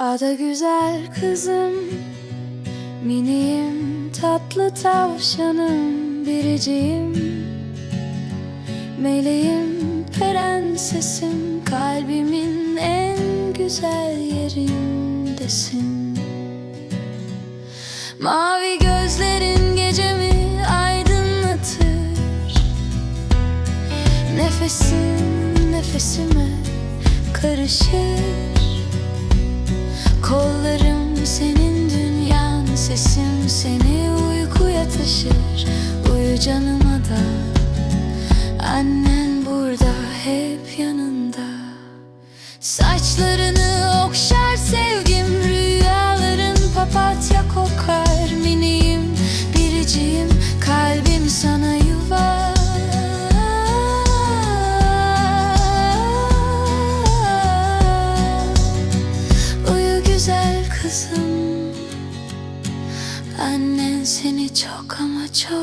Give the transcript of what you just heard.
Ada güzel kızım Miniyim tatlı tavşanım Biriciyim Meleğim prensesim Kalbimin en güzel yerindesin. Mavi gözlerin gecemi aydınlatır. Nefesin nefesime karışır senin dünyan Sesim seni uykuya taşır. Uyu canıma da. Annen burada hep yanında. Saçlarını Annen seni çok ama çok